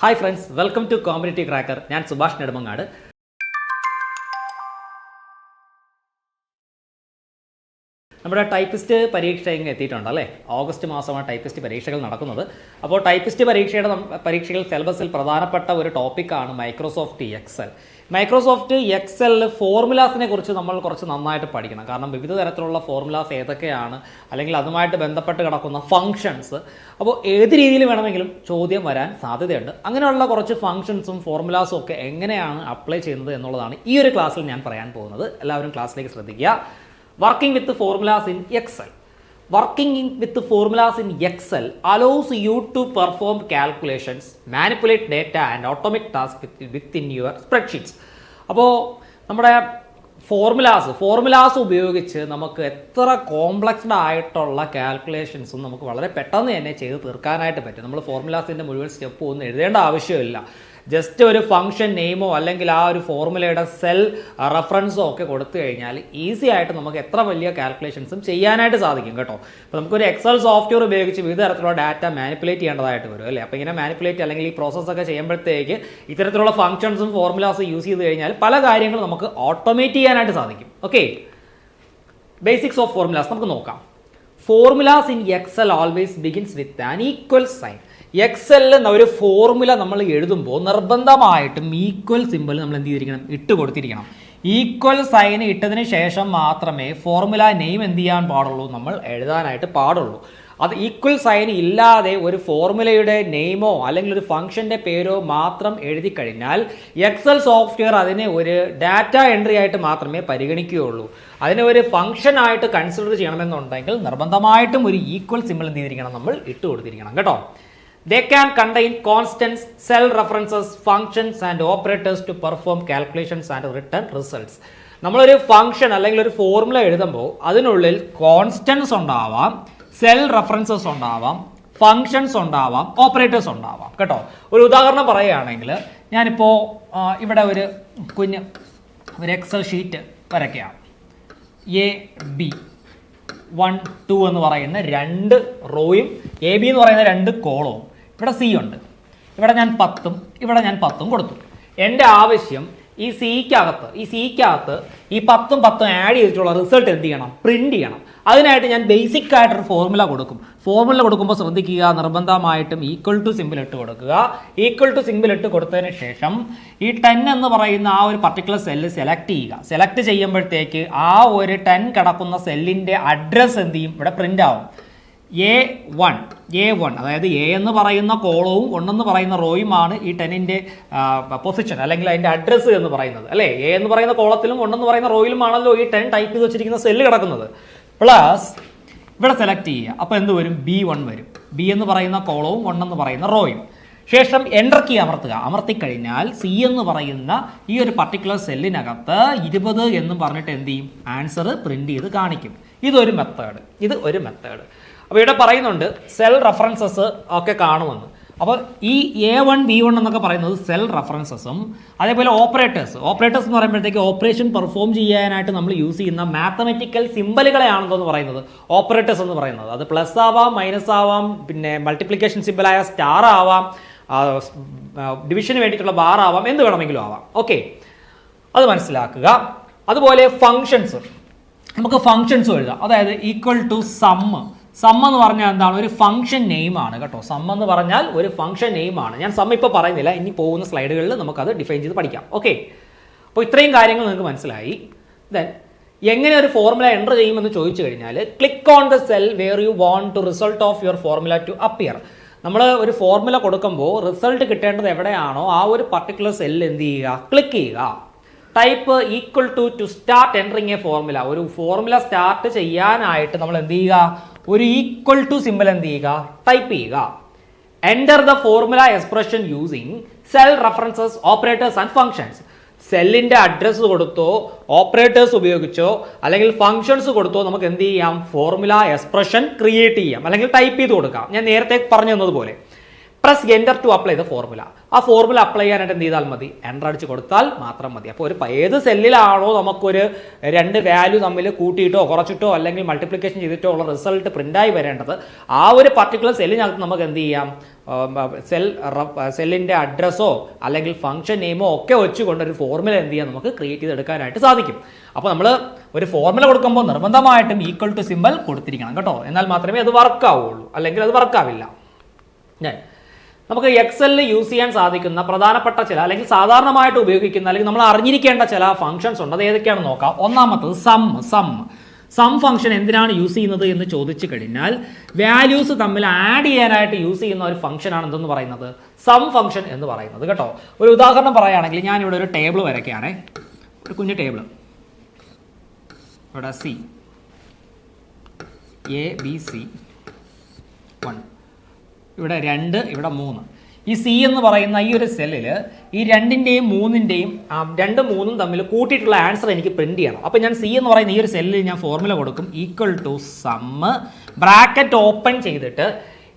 Hi friends welcome to competitive cracker ഞാൻ സുഭാഷ് നെടുമങ്ങാട്. നമ്മുടെ typist പരീക്ഷ ഇങ്ങ് എത്തിയിട്ടുണ്ട് അല്ലേ? ഓഗസ്റ്റ് മാസമാണ് ടൈപ്പിസ്റ്റ് പരീക്ഷകൾ നടക്കുന്നത്. അപ്പോൾ ടൈപ്പിസ്റ്റ് പരീക്ഷയുടെ പരീക്ഷകൾ സിലബസിൽ പ്രധാനപ്പെട്ട ഒരു ടോപ്പിക്കാണ് മൈക്രോസോഫ്റ്റ് എക്സൽ മൈക്രോസോഫ്റ്റ് എക്സൽ ഫോർമുലാസിനെ കുറിച്ച് നമ്മൾ കുറച്ച് നന്നായിട്ട് പഠിക്കണം. കാരണം വിവിധ തരത്തിലുള്ള ഫോർമുലാസ് ഏതൊക്കെയാണ് അല്ലെങ്കിൽ അതുമായിട്ട് ബന്ധപ്പെട്ട് കിടക്കുന്ന ഫങ്ഷൻസ് അപ്പോൾ ഏത് രീതിയിൽ വേണമെങ്കിലും ചോദ്യം വരാൻ സാധ്യതയുണ്ട്. അങ്ങനെയുള്ള കുറച്ച് ഫങ്ഷൻസും ഫോർമുലാസും ഒക്കെ എങ്ങനെയാണ് അപ്ലൈ ചെയ്യുന്നത് എന്നുള്ളതാണ് ഈ ഒരു ക്ലാസ്സിൽ ഞാൻ പറയാൻ പോകുന്നത്. എല്ലാവരും ക്ലാസ്സിലേക്ക് ശ്രദ്ധിക്കുക. Working with formulas in Excel working with formulas in Excel allows you to perform calculations manipulate data and automate task within your spreadsheets അപ്പോൾ നമ്മുടെ ഫോർമുലാസ് ഫോർമുലാസ് ഉപയോഗിച്ച് നമുക്ക് എത്ര കോംപ്ലക്സ്ഡ് ആയിട്ടുള്ള കാൽക്കുലേഷൻസും നമുക്ക് വളരെ പെട്ടെന്ന് തന്നെ ചെയ്ത് തീർക്കാനായിട്ട് പറ്റും. നമ്മൾ ഫോർമുലാസിന്റെ മുഴുവൻ സ്റ്റെപ്പ് ഒന്നും എഴുതേണ്ട ആവശ്യമില്ല. ജസ്റ്റ് ഒരു ഫംഗ്ഷൻ നെയിമോ അല്ലെങ്കിൽ ആ ഒരു ഫോർമുലയുടെ സെൽ റെഫറൻസോ ഒക്കെ കൊടുത്തു കഴിഞ്ഞാൽ ഈസി ആയിട്ട് നമുക്ക് എത്ര വലിയ കാൽക്കുലേഷൻസും ചെയ്യാനായിട്ട് സാധിക്കും കേട്ടോ. അപ്പോൾ നമുക്കൊരു എക്സൽ സോഫ്റ്റ്വെയർ ഉപയോഗിച്ച് വിവിധ തരത്തിലുള്ള ഡാറ്റ മാനിപ്പുലേറ്റ് ചെയ്യേണ്ടതായിട്ട് വരും അല്ലേ? അപ്പോൾ ഇങ്ങനെ മാനിപ്പുലേറ്റ് അല്ലെങ്കിൽ ഈ പ്രോസസ്സൊക്കെ ചെയ്യുമ്പോഴത്തേക്ക് ഇത്തരത്തിലുള്ള ഫംഗ്ഷൻസും ഫോർമുലാസും യൂസ് ചെയ്ത് കഴിഞ്ഞാൽ പല കാര്യങ്ങളും നമുക്ക് ഓട്ടോമേറ്റ് ചെയ്യാനായിട്ട് സാധിക്കും. ഓക്കെ ബേസിക്സ് ഓഫ് ഫോർമുലാസ് നമുക്ക് നോക്കാം. Formulas in Excel always begins with an equal sign എക്സലിൽ ഒരു ഫോർമുല നമ്മൾ എഴുതുമ്പോൾ നിർബന്ധമായിട്ടും ഈക്വൽ സിമ്പിൾ നമ്മൾ എന്ത് ചെയ്തിരിക്കണം? ഇട്ട് കൊടുത്തിരിക്കണം. ഈക്വൽ സൈൻ ഇട്ടതിന് ശേഷം മാത്രമേ ഫോർമുല നെയിം എന്ത് ചെയ്യാൻ പാടുള്ളൂ? നമ്മൾ എഴുതാനായിട്ട് പാടുള്ളൂ. അത് ഈക്വൽ സൈൻ ഇല്ലാതെ ഒരു ഫോർമുലയുടെ നെയിമോ അല്ലെങ്കിൽ ഒരു ഫംഗ്ഷന്റെ പേരോ മാത്രം എഴുതി കഴിഞ്ഞാൽ എക്സൽ സോഫ്റ്റ്വെയർ അതിനെ ഒരു ഡാറ്റ എൻട്രി ആയിട്ട് മാത്രമേ പരിഗണിക്കുകയുള്ളൂ. അതിനെ ഒരു ഫംഗ്ഷൻ ആയിട്ട് കൺസിഡർ ചെയ്യണമെന്നുണ്ടെങ്കിൽ നിർബന്ധമായിട്ടും ഒരു ഈക്വൽ സിമ്പിൾ എന്ത് ചെയ്തിരിക്കണം? നമ്മൾ ഇട്ട് കൊടുത്തിരിക്കണം. കേട്ടോ? They can contain constants, cell references, functions and operators to perform calculations and return results. നമ്മളൊരു ഫംഗ്ഷൻ അല്ലെങ്കിൽ ഒരു ഫോർമുല എഴുതുമ്പോൾ അതിനുള്ളിൽ കോൺസ്റ്റൻസ് ഉണ്ടാവാം സെൽ റെഫറൻസസ് ഉണ്ടാവാം ഫങ്ഷൻസ് ഉണ്ടാവാം ഓപ്പറേറ്റേഴ്സ് ഉണ്ടാവാം. കേട്ടോ? ഒരു ഉദാഹരണം പറയുകയാണെങ്കിൽ ഞാനിപ്പോൾ ഇവിടെ ഒരു കുഞ്ഞ് ഒരു എക്സൽ ഷീറ്റ് വരയ്ക്കുകയാണ്. എ ബി വൺ ടു എന്ന് പറയുന്ന രണ്ട് റോയും എ ബി എന്ന് പറയുന്ന രണ്ട് കോളവും ഇവിടെ സി ഉണ്ട്. ഇവിടെ ഞാൻ പത്തും ഇവിടെ ഞാൻ പത്തും കൊടുത്തു. എന്റെ ആവശ്യം ഈ സിക്കകത്ത് ഈ സിക്കകത്ത് ഈ പത്തും പത്തും ആഡ് ചെയ്തിട്ടുള്ള റിസൾട്ട് എന്ത് ചെയ്യണം? പ്രിന്റ് ചെയ്യണം. അതിനായിട്ട് ഞാൻ ബേസിക് ആയിട്ടൊരു ഫോർമുല കൊടുക്കും. ഫോർമുല കൊടുക്കുമ്പോൾ ശ്രദ്ധിക്കുക നിർബന്ധമായിട്ടും ഈക്വൽ ടു സിമ്പിൾ ഇട്ട് കൊടുക്കുക. ഈക്വൽ ടു സിമ്പിൾ ഇട്ട് കൊടുത്തതിന് ശേഷം ഈ ടെൻ എന്ന് പറയുന്ന ആ ഒരു പർട്ടിക്കുലർ സെല്ല് സെലക്ട് ചെയ്യുക. സെലക്ട് ചെയ്യുമ്പോഴത്തേക്ക് ആ ഒരു ടെൻ കിടക്കുന്ന സെല്ലിന്റെ അഡ്രസ്സ് എന്ത് ചെയ്യും? ഇവിടെ പ്രിന്റ് ആവും. എ വൺ എ വൺ അതായത് എ എന്ന് പറയുന്ന കോളവും ഒന്നെന്ന് പറയുന്ന റോയുമാണ് ഈ ടെന്നിന്റെ പൊസിഷൻ അല്ലെങ്കിൽ അതിന്റെ അഡ്രസ്സ് എന്ന് പറയുന്നത്. അല്ലേ? എ എന്ന് പറയുന്ന കോളത്തിലും ഒന്നെന്ന് പറയുന്ന റോയിലുമാണല്ലോ ഈ ടെൻ ടൈപ്പ് ചെയ്ത് വെച്ചിരിക്കുന്ന സെല്ല് കിടക്കുന്നത്. പ്ലസ് ഇവിടെ സെലക്ട് ചെയ്യുക. അപ്പോൾ എന്ത് വരും? ബി വൺ വരും. ബി എന്ന് പറയുന്ന കോളവും ഒന്നെന്ന് പറയുന്ന റോയും ശേഷം എന്റർ കീ അമർത്തുക. അമർത്തിക്കഴിഞ്ഞാൽ സി എന്ന് പറയുന്ന ഈ ഒരു പർട്ടിക്കുലർ സെല്ലിനകത്ത് ഇരുപത് എന്ന് പറഞ്ഞിട്ട് എന്ത് ചെയ്യും? ആൻസർ പ്രിന്റ് ചെയ്ത് കാണിക്കും. ഇതൊരു മെത്തേഡ് ഇത് ഒരു മെത്തേഡ് അപ്പോൾ ഇവിടെ പറയുന്നുണ്ട് സെൽ റെഫറൻസസ് ഒക്കെ കാണുമെന്ന്. അപ്പോൾ ഈ എ വൺ ബി വൺ എന്നൊക്കെ പറയുന്നത് സെൽ റെഫറൻസസും അതേപോലെ ഓപ്പറേറ്റേഴ്സ് ഓപ്പറേറ്റേഴ്സ് എന്ന് പറയുമ്പോഴത്തേക്ക് ഓപ്പറേഷൻ പെർഫോം ചെയ്യാനായിട്ട് നമ്മൾ യൂസ് ചെയ്യുന്ന മാത്തമെറ്റിക്കൽ സിമ്പലുകളെയാണെന്നോ എന്ന് പറയുന്നത്. ഓപ്പറേറ്റേഴ്സ് എന്ന് പറയുന്നത്. അത് പ്ലസ് ആവാം മൈനസ് ആവാം പിന്നെ മൾട്ടിപ്ലിക്കേഷൻ സിമ്പിളായ സ്റ്റാർ ആവാം ഡിവിഷന് വേണ്ടിയിട്ടുള്ള ബാർ ആവാം എന്ത് വേണമെങ്കിലും ആവാം. ഓക്കെ അത് മനസ്സിലാക്കുക. അതുപോലെ ഫങ്ഷൻസ് നമുക്ക് ഫങ്ഷൻസും എഴുതാം. അതായത് ഈക്വൽ ടു സമ്മ് സം എന്ന് പറഞ്ഞാൽ എന്താണ്? ഒരു ഫംഗ്ഷൻ നെയിം ആണ് കേട്ടോ. സമ്മ എന്ന് പറഞ്ഞാൽ ഒരു ഫംഗ്ഷൻ നെയിം ആണ്. ഞാൻ സമ്മ ഇപ്പോൾ പറയുന്നില്ല. ഇനി പോകുന്ന സ്ലൈഡുകളിൽ നമുക്കത് ഡിഫൈൻ ചെയ്ത് പഠിക്കാം. ഓക്കെ അപ്പോൾ ഇത്രയും കാര്യങ്ങൾ നിങ്ങൾക്ക് മനസ്സിലായി. ദെൻ എങ്ങനെ ഒരു ഫോർമുല എന്റർ ചെയ്യുമെന്ന് ചോദിച്ചു കഴിഞ്ഞാൽ click on the cell where you want to result of your formula to appear നമ്മൾ ഒരു ഫോർമുല കൊടുക്കുമ്പോൾ റിസൾട്ട് കിട്ടേണ്ടത് എവിടെയാണോ ആ ഒരു പർട്ടിക്കുലർ സെൽ എന്ത് ചെയ്യുക? ക്ലിക്ക് ചെയ്യുക. Type equal to to start entering a formula ഒരു ഫോർമുല സ്റ്റാർട്ട് ചെയ്യാനായിട്ട് നമ്മൾ എന്ത് ചെയ്യുക? ഒരു ഈക്വൽ ടു സിമ്പിൾ എന്ത് ചെയ്യുക? ടൈപ്പ് ചെയ്യുക. Enter the formula expression using cell references operators and functions സെല്ലിന്റെ അഡ്രസ്സ് കൊടുത്തോ ഓപ്പറേറ്റേഴ്സ് ഉപയോഗിച്ചോ അല്ലെങ്കിൽ ഫങ്ഷൻസ് കൊടുത്തോ നമുക്ക് എന്ത് ചെയ്യാം? ഫോർമുല എക്സ്പ്രഷൻ ക്രിയേറ്റ് ചെയ്യാം. അല്ലെങ്കിൽ ടൈപ്പ് ചെയ്ത് കൊടുക്കാം. ഞാൻ നേരത്തെ പറഞ്ഞു തന്നതുപോലെ press enter to apply the formula ആ ഫോർമുല അപ്ലൈ ചെയ്യാനായിട്ട് എന്ത് ചെയ്താൽ മതി? എന്റർ അടിച്ച് കൊടുത്താൽ മാത്രം മതി. അപ്പോൾ ഒരു ഏത് സെല്ലിലാണോ നമുക്കൊരു രണ്ട് വാല്യൂ തമ്മിൽ കൂട്ടിയിട്ടോ കുറച്ചിട്ടോ അല്ലെങ്കിൽ മൾട്ടിപ്ലിക്കേഷൻ ചെയ്തിട്ടോ ഉള്ള റിസൾട്ട് പ്രിന്റായി വരേണ്ടത് ആ ഒരു പർട്ടിക്കുലർ സെല്ലിനകത്ത് നമുക്ക് എന്ത് ചെയ്യാം? സെൽ സെല്ലിന്റെ അഡ്രസ്സോ അല്ലെങ്കിൽ ഫംഗ്ഷൻ നെയിമോ ഒക്കെ വെച്ചുകൊണ്ട് ഒരു ഫോർമുല എന്ത് ചെയ്യാം? നമുക്ക് ക്രിയേറ്റ് ചെയ്തെടുക്കാനായിട്ട് സാധിക്കും. അപ്പോൾ നമ്മൾ ഒരു ഫോർമുല കൊടുക്കുമ്പോൾ നിർബന്ധമായിട്ടും ഈക്വൽ ടു സിമ്പൽ കൊടുത്തിരിക്കണം കേട്ടോ. എന്നാൽ മാത്രമേ അത് വർക്ക് ആവുള്ളൂ. അല്ലെങ്കിൽ അത് വർക്കാവില്ല ഞാൻ നമുക്ക് എക്സലിൽ യൂസ് ചെയ്യാൻ സാധിക്കുന്ന പ്രധാനപ്പെട്ട ചില അല്ലെങ്കിൽ സാധാരണമായിട്ട് ഉപയോഗിക്കുന്ന അല്ലെങ്കിൽ നമ്മൾ അറിഞ്ഞിരിക്കേണ്ട ചില ഫംഗ്ഷൻസ് ഉണ്ട്. അത് ഏതൊക്കെയാണെന്ന് നോക്കാം. ഒന്നാമത്തത് സം സം സം ഫംഗ്ഷൻ എന്തിനാണ് യൂസ് ചെയ്യുന്നത് എന്ന് ചോദിച്ചു കഴിഞ്ഞാൽ വാല്യൂസ് തമ്മിൽ ആഡ് ചെയ്യാനായിട്ട് യൂസ് ചെയ്യുന്ന ഒരു ഫംഗ്ഷനാണ് എന്തെന്ന് പറയുന്നത്? സം ഫംഗ്ഷൻ എന്ന് പറയുന്നത് കേട്ടോ. ഒരു ഉദാഹരണം പറയുകയാണെങ്കിൽ ഞാൻ ഇവിടെ ഒരു ടേബിൾ വരയ്ക്കുകയാണേ. ഒരു കുഞ്ഞു ടേബിൾ ഇവിടെ C A B C one ഇവിടെ രണ്ട് ഇവിടെ മൂന്ന്. ഈ സി എന്ന് പറയുന്ന ഈ ഒരു സെല്ലിൽ ഈ രണ്ടിന്റെയും മൂന്നിന്റെയും രണ്ട് മൂന്നും തമ്മിൽ കൂട്ടിയിട്ടുള്ള ആൻസർ എനിക്ക് പ്രിന്റ് ചെയ്യണം. അപ്പോൾ ഞാൻ സി എന്ന് പറയുന്ന ഈ ഒരു സെല്ലിൽ ഞാൻ ഫോർമുല കൊടുക്കും. Equal to sum bracket open ചെയ്തിട്ട്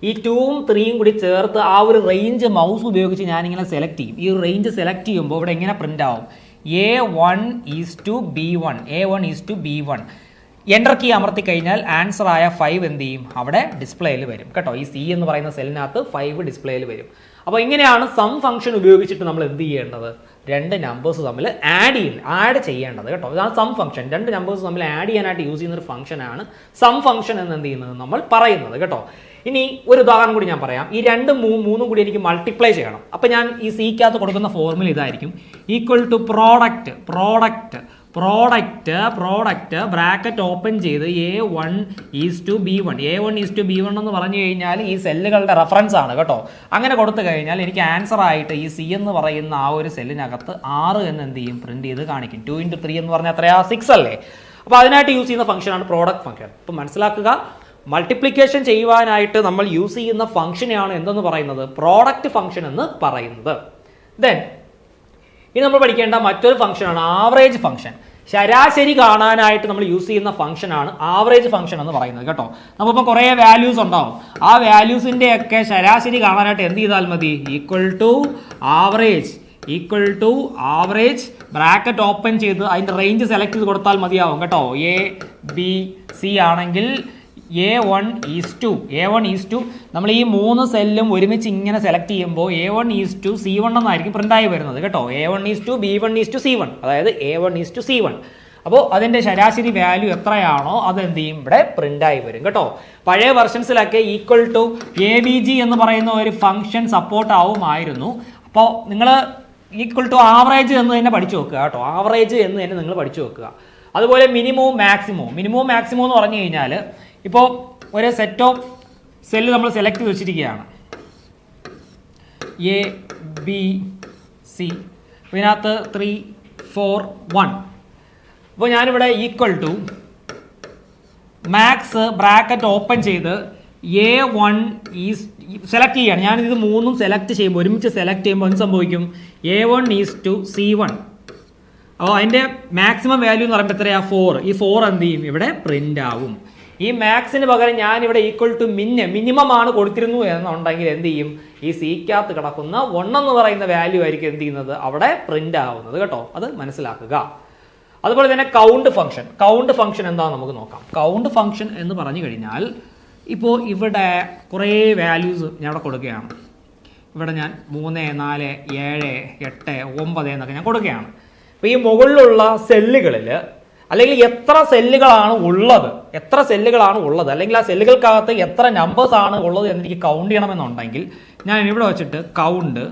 ഈ ടൂവും ത്രീയും കൂടി ചേർത്ത് ആ ഒരു റേഞ്ച് മൗസ് ഉപയോഗിച്ച് ഞാനിങ്ങനെ സെലക്ട് ചെയ്യും. ഈ റേഞ്ച് സെലക്ട് ചെയ്യുമ്പോൾ ഇവിടെ എങ്ങനെ പ്രിന്റ് ആവും? A one is to B one A one is to B one enter key അമർത്തി കഴിഞ്ഞാൽ ആൻസർ ആയ ഫൈവ് എന്ത് ചെയ്യും? അവിടെ ഡിസ്പ്ലേയിൽ വരും. കേട്ടോ ഈ സി എന്ന് പറയുന്ന സെല്ലിനകത്ത് ഫൈവ് ഡിസ്പ്ലേയിൽ വരും. അപ്പോൾ ഇങ്ങനെയാണ് സം ഫംഗ്ഷൻ ഉപയോഗിച്ചിട്ട് നമ്മൾ എന്ത് ചെയ്യേണ്ടത്? രണ്ട് നമ്പേഴ്സ് തമ്മിൽ ആഡ് ചെയ്യുന്നത് ആഡ് ചെയ്യേണ്ടത് കേട്ടോ. ഇതാണ് സം ഫംഗ്ഷൻ രണ്ട് നമ്പേഴ്സ് തമ്മിൽ ആഡ് ചെയ്യാനായിട്ട് യൂസ് ചെയ്യുന്ന ഒരു ഫംഗ്ഷനാണ് സം ഫംഗ്ഷൻ എന്ന് എന്ത് ചെയ്യുന്നത് നമ്മൾ പറയുന്നത് കേട്ടോ. ഇനി ഒരു ഉദാഹരണം കൂടി ഞാൻ പറയാം. ഈ രണ്ട് മൂന്നും കൂടി എനിക്ക് മൾട്ടിപ്ലൈ ചെയ്യണം. അപ്പോൾ ഞാൻ ഈ സിക്കകത്ത് കൊടുക്കുന്ന ഫോർമുല ഇതായിരിക്കും. Equal to product product product product bracket open ചെയ്ത് A one is to B one A one is to B one എന്ന് പറഞ്ഞു കഴിഞ്ഞാൽ ഈ സെല്ലുകളുടെ റെഫറൻസ് ആണ് കേട്ടോ. അങ്ങനെ കൊടുത്തു കഴിഞ്ഞാൽ എനിക്ക് ആൻസർ ആയിട്ട് ഈ സി എന്ന് പറയുന്ന ആ ഒരു സെല്ലിനകത്ത് ആറ് എന്ന് എന്ത് ചെയ്യും? പ്രിന്റ് ചെയ്ത് കാണിക്കും. ടു ഇന്റു ത്രീ എന്ന് പറഞ്ഞാൽ എത്രയാ? സിക്സ് അല്ലേ? അപ്പോൾ അതിനായിട്ട് യൂസ് ചെയ്യുന്ന ഫംഗ്ഷനാണ് പ്രോഡക്റ്റ് ഫംഗ്ഷൻ അപ്പോൾ മനസ്സിലാക്കുക മൾട്ടിപ്ലിക്കേഷൻ ചെയ്യുവാനായിട്ട് നമ്മൾ യൂസ് ചെയ്യുന്ന ഫംഗ്ഷനെയാണ് എന്തെന്ന് പറയുന്നത്? പ്രോഡക്റ്റ് ഫംഗ്ഷൻ എന്ന് പറയുന്നത്. ദെൻ ഇനി നമ്മൾ പഠിക്കേണ്ട മറ്റൊരു ഫംഗ്ഷനാണ് ആവറേജ് ഫംഗ്ഷൻ ശരാശരി കാണാനായിട്ട് നമ്മൾ യൂസ് ചെയ്യുന്ന ഫംഗ്ഷനാണ് ആവറേജ് ഫംഗ്ഷൻ എന്ന് പറയുന്നത് കേട്ടോ. നമുക്കിപ്പോൾ കുറേ വാല്യൂസ് ഉണ്ടാവും. ആ വാല്യൂസിന്റെ ഒക്കെ ശരാശരി കാണാനായിട്ട് എന്ത് ചെയ്താൽ മതി? Equal to average equal to average bracket open ചെയ്ത് അതിന്റെ റേഞ്ച് സെലക്ട് ചെയ്ത് കൊടുത്താൽ മതിയാവും കേട്ടോ. എ ബി സി ആണെങ്കിൽ A one is to A one is to നമ്മൾ ഈ മൂന്ന് സെല്ലും ഒരുമിച്ച് ഇങ്ങനെ സെലക്ട് ചെയ്യുമ്പോൾ A one is to C one എന്നായിരിക്കും പ്രിന്റ് ആയി വരുന്നത് കേട്ടോ. A one is to B one is to C one അതായത് A one is to C one അപ്പോൾ അതിന്റെ ശരാശരി വാല്യൂ എത്രയാണോ അതെന്ത് ചെയ്യും? ഇവിടെ പ്രിന്റ് ആയി വരും കേട്ടോ. പഴയ വെർഷൻസിലൊക്കെ equal to A B G എന്ന് പറയുന്ന ഒരു ഫംഗ്ഷൻ സപ്പോർട്ട് ആവുമായിരുന്നു. അപ്പോൾ നിങ്ങൾ ഈക്വൽ ടു ആവറേജ് എന്ന് തന്നെ പഠിച്ചു വെക്കുക കേട്ടോ. ആവറേജ് എന്ന് തന്നെ നിങ്ങൾ പഠിച്ചു വെക്കുക. അതുപോലെ മിനിമവും മാക്സിമവും മിനിമവും മാക്സിമം എന്ന് പറഞ്ഞു കഴിഞ്ഞാൽ ഇപ്പോൾ ഒരു സെറ്റ് ഓഫ് സെല്ല് നമ്മൾ സെലക്ട് ചെയ്ത് വെച്ചിരിക്കുകയാണ്. എ ബി സി ഇതിനകത്ത് ത്രീ ഫോർ വൺ അപ്പോൾ ഞാനിവിടെ equal to max bracket open ചെയ്ത് എ വൺ ഈസ് സെലക്ട് ചെയ്യാണ്. ഞാനിത് മൂന്നും സെലക്ട് ചെയ്യുമ്പോൾ ഒരുമിച്ച് സെലക്ട് ചെയ്യുമ്പോൾ എന്ത് സംഭവിക്കും? A one is to C one അപ്പോൾ അതിന്റെ മാക്സിമം വാല്യൂ എന്ന് പറയുമ്പോൾ എത്രയാണ് ഫോർ ഈ ഫോർ എന്ത് ചെയ്യും? ഇവിടെ പ്രിന്റ് ആവും. ഈ മാക്സിന് പകരം ഞാൻ ഇവിടെ ഈക്വൽ ടു മിന്ന് മിനിമം ആണ് കൊടുത്തിരുന്നു എന്നുണ്ടെങ്കിൽ എന്ത് ചെയ്യും? ഈ സിക്കകത്ത് കിടക്കുന്ന എന്ന് പറയുന്ന വാല്യൂ ആയിരിക്കും എന്ത് ചെയ്യുന്നത്? അവിടെ പ്രിന്റ് ആവുന്നത് കേട്ടോ. അത് മനസ്സിലാക്കുക. അതുപോലെ തന്നെ കൗണ്ട് ഫംഗ്ഷൻ കൗണ്ട് ഫംഗ്ഷൻ എന്താണെന്ന് നമുക്ക് നോക്കാം. കൗണ്ട് ഫംഗ്ഷൻ എന്ന് പറഞ്ഞു കഴിഞ്ഞാൽ ഇപ്പോൾ ഇവിടെ കുറേ വാല്യൂസ് ഞാൻ ഇവിടെ കൊടുക്കുകയാണ്. ഇവിടെ ഞാൻ മൂന്ന് നാല് ഏഴ് എട്ട് ഒമ്പത് എന്നൊക്കെ ഞാൻ കൊടുക്കുകയാണ്. അപ്പോൾ ഈ മുകളിലുള്ള സെല്ലുകളിൽ അല്ലെങ്കിൽ എത്ര സെല്ലുകളാണ് ഉള്ളത്? എത്ര സെല്ലുകളാണ് ഉള്ളത്? അല്ലെങ്കിൽ ആ സെല്ലുകൾക്കകത്ത് എത്ര നമ്പേഴ്സ് ആണ് ഉള്ളത് എന്ന് എനിക്ക് കൗണ്ട് ചെയ്യണമെന്നുണ്ടെങ്കിൽ ഞാൻ ഇവിടെ വെച്ചിട്ട് കൗണ്ട്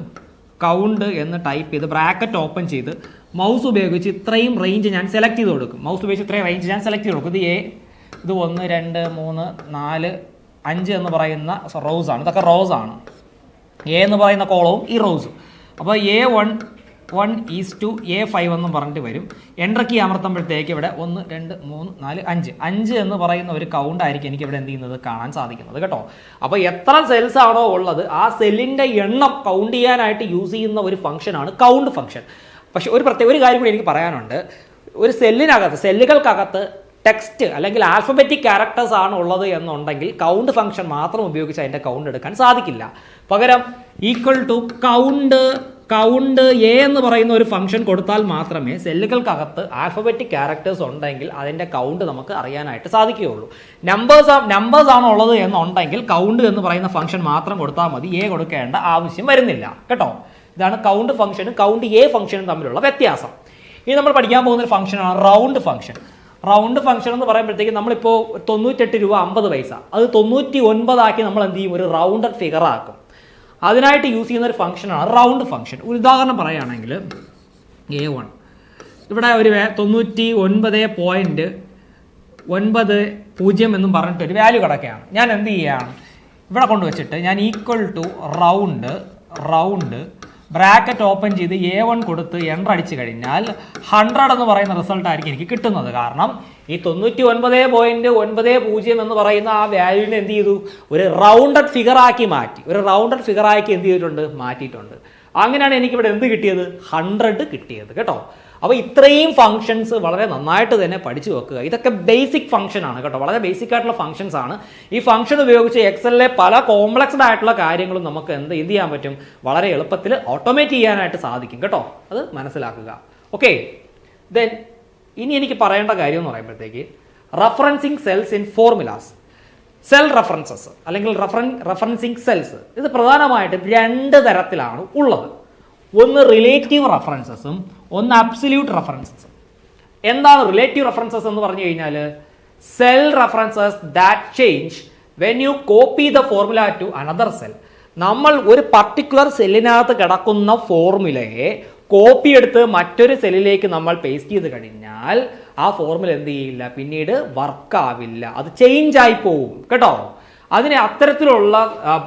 കൗണ്ട് എന്ന് ടൈപ്പ് ചെയ്ത് ബ്രാക്കറ്റ് ഓപ്പൺ ചെയ്ത് മൗസ് ഉപയോഗിച്ച് ഇത്രയും റേഞ്ച് ഞാൻ സെലക്ട് ചെയ്ത് കൊടുക്കും. മൗസ് ഉപയോഗിച്ച് ഇത്രയും റേഞ്ച് ഞാൻ സെലക്ട് ചെയ്ത് കൊടുക്കും. ഇത് എ ഇത് ഒന്ന് രണ്ട് മൂന്ന് നാല് അഞ്ച് എന്ന് പറയുന്ന റോസ് ആണ്. ഇതൊക്കെ റോസ് ആണ്. എ എന്ന് പറയുന്ന കോളവും ഈ റോസും അപ്പോൾ A one one is to A five എന്നും പറഞ്ഞിട്ട് വരും. എന്റർ കീ അമർത്തുമ്പോഴത്തേക്ക് ഇവിടെ ഒന്ന് രണ്ട് മൂന്ന് നാല് അഞ്ച്. അഞ്ച് എന്ന് പറയുന്ന ഒരു കൗണ്ട് ആയിരിക്കും എനിക്ക് ഇവിടെ എന്ത് ചെയ്യുന്നത് കാണാൻ സാധിക്കുന്നത് കേട്ടോ. അപ്പോൾ എത്ര സെൽസ് ആണോ ഉള്ളത് ആ സെല്ലിന്റെ എണ്ണം കൗണ്ട് ചെയ്യാനായിട്ട് യൂസ് ചെയ്യുന്ന ഒരു ഫംഗ്ഷനാണ് കൗണ്ട് ഫംഗ്ഷൻ പക്ഷെ ഒരു പ്രത്യേക ഒരു കാര്യം കൂടി എനിക്ക് പറയാനുണ്ട്. ഒരു സെല്ലിനകത്ത് സെല്ലുകൾക്കകത്ത് ടെക്സ്റ്റ് അല്ലെങ്കിൽ ആൽഫബറ്റിക് ക്യാരക്ടേഴ്സ് ആണ് ഉള്ളത് എന്നുണ്ടെങ്കിൽ കൗണ്ട് ഫംഗ്ഷൻ മാത്രം ഉപയോഗിച്ച് അതിന്റെ കൗണ്ട് എടുക്കാൻ സാധിക്കില്ല. പകരം equal to count count A എന്ന് പറയുന്ന ഒരു ഫംഗ്ഷൻ കൊടുത്താൽ മാത്രമേ സെല്ലുകൾക്കകത്ത് ആൽഫബറ്റിക് ക്യാരക്ടേഴ്സ് ഉണ്ടെങ്കിൽ അതിന്റെ കൗണ്ട് നമുക്ക് അറിയാനായിട്ട് സാധിക്കുകയുള്ളൂ. നമ്പേഴ്സ് നമ്പേഴ്സ് ആണ് ഉള്ളത് എന്നുണ്ടെങ്കിൽ കൗണ്ട് എന്ന് പറയുന്ന ഫംഗ്ഷൻ മാത്രം കൊടുത്താൽ മതി. എ കൊടുക്കേണ്ട ആവശ്യം വരുന്നില്ല. കേട്ടോ? ഇതാണ് കൗണ്ട് ഫംഗ്ഷനും കൗണ്ട് എ ഫംഗ്ഷനും തമ്മിലുള്ള വ്യത്യാസം. ഇനി നമ്മൾ പഠിക്കാൻ പോകുന്ന ഒരു ഫംഗ്ഷനാണ് റൗണ്ട് ഫംഗ്ഷൻ റൗണ്ട് ഫംഗ്ഷൻ എന്ന് പറയുമ്പോഴത്തേക്ക് നമ്മളിപ്പോൾ തൊണ്ണൂറ്റെട്ട് രൂപ അമ്പത് പൈസ. അത് തൊണ്ണൂറ്റി ഒൻപതാക്കി നമ്മൾ എന്ത് ചെയ്യും? ഒരു റൗണ്ടഡ് ഫിഗർ ആക്കും. അതിനായിട്ട് യൂസ് ചെയ്യുന്ന ഒരു ഫംഗ്ഷനാണ് റൗണ്ട് ഫംഗ്ഷൻ ഉദാഹരണം പറയുകയാണെങ്കിൽ എ വൺ ഇവിടെ ഒരു തൊണ്ണൂറ്റി ഒൻപത് പോയിന്റ് ഒൻപത് പൂജ്യം എന്നും പറഞ്ഞിട്ട് ഒരു വാല്യൂ കിടക്കുകയാണ്. ഞാൻ എന്ത് ചെയ്യുകയാണ് ഇവിടെ കൊണ്ടുവച്ചിട്ട് ഞാൻ equal to round round bracket open ചെയ്ത് എ വൺ കൊടുത്ത് എന്റർ അടിച്ചു കഴിഞ്ഞാൽ ഹൺഡ്രഡ് എന്ന് പറയുന്ന റിസൾട്ട് ആയിരിക്കും എനിക്ക് കിട്ടുന്നത്. കാരണം ഈ തൊണ്ണൂറ്റി ഒൻപത് പോയിന്റ് ഒൻപത് പൂജ്യം എന്ന് പറയുന്ന ആ വാല്യൂവിനെ എന്ത് ചെയ്തു? ഒരു റൗണ്ടഡ് ഫിഗർ ആക്കി മാറ്റി. ഒരു റൗണ്ടഡ് ഫിഗർ ആക്കി എന്ത് ചെയ്തിട്ടുണ്ട്? മാറ്റിയിട്ടുണ്ട്. അങ്ങനെയാണ് എനിക്കിവിടെ എന്ത് കിട്ടിയത്? ഹൺഡ്രഡ് കിട്ടിയത്. കേട്ടോ? അപ്പോൾ ഇത്രയും ഫംഗ്ഷൻസ് വളരെ നന്നായിട്ട് തന്നെ പഠിച്ചു വെക്കുക. ഇതൊക്കെ ബേസിക് ഫംഗ്ഷൻ ആണ് കേട്ടോ. വളരെ ബേസിക് ആയിട്ടുള്ള ഫംഗ്ഷൻസ് ആണ്. ഈ ഫംഗ്ഷൻ ഉപയോഗിച്ച് എക്സലിലെ പല കോംപ്ലക്സ്ഡ് ആയിട്ടുള്ള കാര്യങ്ങളും നമുക്ക് എന്ത് എന്ത് ചെയ്യാൻ പറ്റും? വളരെ എളുപ്പത്തിൽ ഓട്ടോമേറ്റ് ചെയ്യാനായിട്ട് സാധിക്കും കേട്ടോ. അത് മനസ്സിലാക്കുക. ഓക്കെ ദെൻ ഇനി എനിക്ക് പറയേണ്ട കാര്യം എന്ന് പറയുമ്പോഴത്തേക്ക് referencing cells in formulas cell references അല്ലെങ്കിൽ റഫറൻ റഫറൻസിങ് സെൽസ് ഇത് പ്രധാനമായിട്ടും രണ്ട് തരത്തിലാണ് ഉള്ളത്. ഒന്ന് റിലേറ്റീവ് റഫറൻസസും ഒന്ന് അബ്സല്യൂട്ട് റഫറൻസസും എന്താണ് റിലേറ്റീവ് റഫറൻസസ് എന്ന് പറഞ്ഞു കഴിഞ്ഞാൽ cell references that change when you copy the formula to another cell നമ്മൾ ഒരു പർട്ടിക്കുലർ സെല്ലിനകത്ത് കിടക്കുന്ന ഫോർമുലയെ കോപ്പി എടുത്ത് മറ്റൊരു സെല്ലിലേക്ക് നമ്മൾ പേസ്റ്റ് ചെയ്ത് കഴിഞ്ഞാൽ ആ ഫോർമുല എന്ത് ചെയ്യില്ല? പിന്നീട് വർക്ക് ആവില്ല. അത് ചേഞ്ച് ആയി പോവും. കേട്ടോ? അതിനെ അത്തരത്തിലുള്ള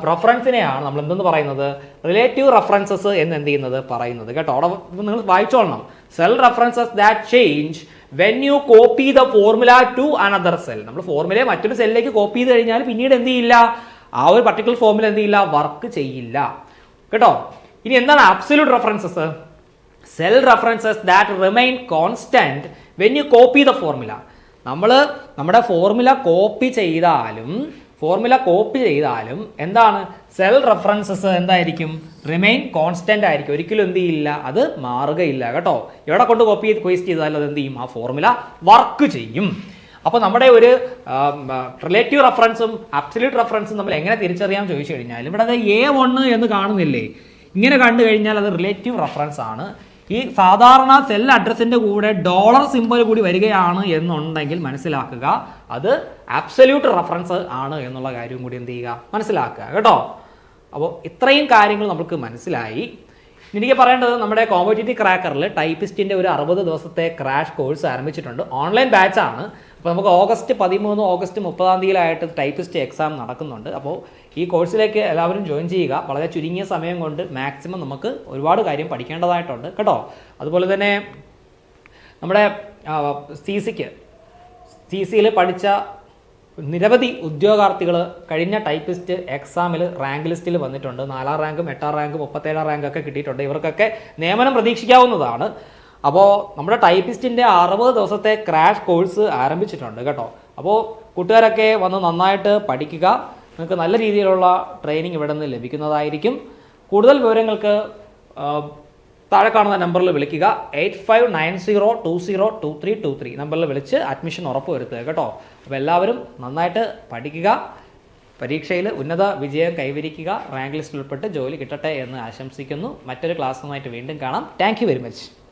റെഫറൻസിനെയാണ് നമ്മൾ എന്തെന്ന് പറയുന്നത്? റിലേറ്റീവ് റെഫറൻസസ് എന്ന് എന്ത് ചെയ്യുന്നത്? പറയുന്നത്. കേട്ടോ അവിടെ നിങ്ങൾ വായിച്ചോളണം. Cell references that change when you copy the formula to another cell നമ്മൾ ഫോർമുലയെ മറ്റൊരു സെല്ലിലേക്ക് കോപ്പി ചെയ്ത് കഴിഞ്ഞാൽ പിന്നീട് എന്ത് ചെയ്യില്ല? ആ ഒരു പർട്ടിക്കുലർ ഫോർമുല എന്ത് ചെയ്യില്ല? വർക്ക് ചെയ്യില്ല. കേട്ടോ ഇനി എന്താണ് absolute references cell references that remain constant when you copy the formula നമ്മൾ നമ്മുടെ ഫോർമുല കോപ്പി ചെയ്താലും ഫോർമുല കോപ്പി ചെയ്താലും എന്താണ്? സെൽ റെഫറൻസസ് എന്തായിരിക്കും? റിമൈൻ കോൺസ്റ്റന്റ് ആയിരിക്കും. ഒരിക്കലും എന്ത് ചെയ്യില്ല അത് മാറുകയില്ല കേട്ടോ. എവിടെ കൊണ്ട് കോപ്പി ചെയ്ത് പേസ്റ്റ് ചെയ്താലും അത് എന്ത് ചെയ്യും? ആ ഫോർമുല വർക്ക് ചെയ്യും. അപ്പോൾ നമ്മുടെ ഒരു റിലേറ്റീവ് റെഫറൻസും അബ്സല്യൂട്ട് റെഫറൻസും നമ്മൾ എങ്ങനെ തിരിച്ചറിയാൻ ചോദിച്ചു കഴിഞ്ഞാൽ ഇവിടെ അത് എ വണ് എന്ന് കാണുന്നില്ലേ? ഇങ്ങനെ കണ്ടു കഴിഞ്ഞാൽ അത് റിലേറ്റീവ് റെഫറൻസ് ആണ്. ഈ സാധാരണ സെൽ അഡ്രസ്സിന്റെ കൂടെ ഡോളർ സിമ്പൽ കൂടി വരികയാണ് എന്നുണ്ടെങ്കിൽ മനസ്സിലാക്കുക. അത് അബ്സല്യൂട്ട് റെഫറൻസ് ആണ് എന്നുള്ള കാര്യം കൂടി എന്ത് ചെയ്യുക? മനസ്സിലാക്കുക. കേട്ടോ? അപ്പോൾ ഇത്രയും കാര്യങ്ങൾ നമുക്ക് മനസ്സിലായി. എനിക്ക് പറയേണ്ടത് നമ്മുടെ കോമ്പറ്റേറ്റീവ് ക്രാക്കറിൽ ടൈപ്പിസ്റ്റിന്റെ ഒരു അറുപത് ദിവസത്തെ ക്രാഷ് കോഴ്സ് ആരംഭിച്ചിട്ടുണ്ട്. ഓൺലൈൻ ബാച്ചാണ് അപ്പോൾ നമുക്ക് ഓഗസ്റ്റ് പതിമൂന്ന് ഓഗസ്റ്റ് മുപ്പതാം തീയതിയിലായിട്ട് ടൈപ്പിസ്റ്റ് എക്സാം നടക്കുന്നുണ്ട്. അപ്പോൾ ഈ കോഴ്സിലേക്ക് എല്ലാവരും ജോയിൻ ചെയ്യുക. വളരെ ചുരുങ്ങിയ സമയം കൊണ്ട് മാക്സിമം നമുക്ക് ഒരുപാട് കാര്യം പഠിക്കേണ്ടതായിട്ടുണ്ട്. കേട്ടോ? അതുപോലെ തന്നെ നമ്മുടെ സി സിക്ക് സി സിയിൽ പഠിച്ച നിരവധി ഉദ്യോഗാർത്ഥികൾ കഴിഞ്ഞ ടൈപ്പിസ്റ്റ് എക്സാമിൽ റാങ്ക് ലിസ്റ്റിൽ വന്നിട്ടുണ്ട്. നാലാം റാങ്കും എട്ടാം റാങ്കും മുപ്പത്തേഴാം റാങ്ക് ഒക്കെ കിട്ടിയിട്ടുണ്ട്. ഇവർക്കൊക്കെ നിയമനം പ്രതീക്ഷിക്കാവുന്നതാണ്. അപ്പോൾ നമ്മുടെ ടൈപ്പിസ്റ്റിന്റെ അറുപത് ദിവസത്തെ ക്രാഷ് കോഴ്സ് ആരംഭിച്ചിട്ടുണ്ട്. കേട്ടോ? അപ്പോൾ കൂട്ടുകാരൊക്കെ വന്ന് നന്നായിട്ട് പഠിക്കുക. നിങ്ങൾക്ക് നല്ല രീതിയിലുള്ള ട്രെയിനിങ് ഇവിടെ നിന്ന് ലഭിക്കുന്നതായിരിക്കും. കൂടുതൽ വിവരങ്ങൾക്ക് താഴെ കാണുന്ന നമ്പറിൽ വിളിക്കുക. Eight five nine zero two zero two three two three നമ്പറിൽ വിളിച്ച് അഡ്മിഷൻ ഉറപ്പ് വരുത്തുക കേട്ടോ. അപ്പോൾ എല്ലാവരും നന്നായിട്ട് പഠിക്കുക. പരീക്ഷയിൽ ഉന്നത വിജയം കൈവരിക്കുക. റാങ്ക് ലിസ്റ്റിൽ ഉൾപ്പെട്ട് ജോലി കിട്ടട്ടെ എന്ന് ആശംസിക്കുന്നു. മറ്റൊരു ക്ലാസ്സുമായിട്ട് വീണ്ടും കാണാം. Thank very much